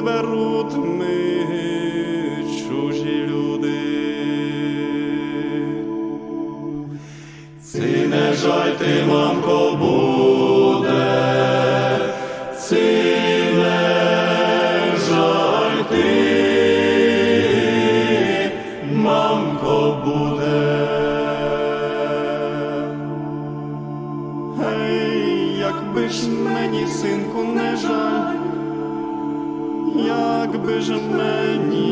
виберуть ми чужі люди. Ці не жаль ти, мамко, буде, ці не жаль буде. Якби ж мені, синку, не жаль, якби ж мені.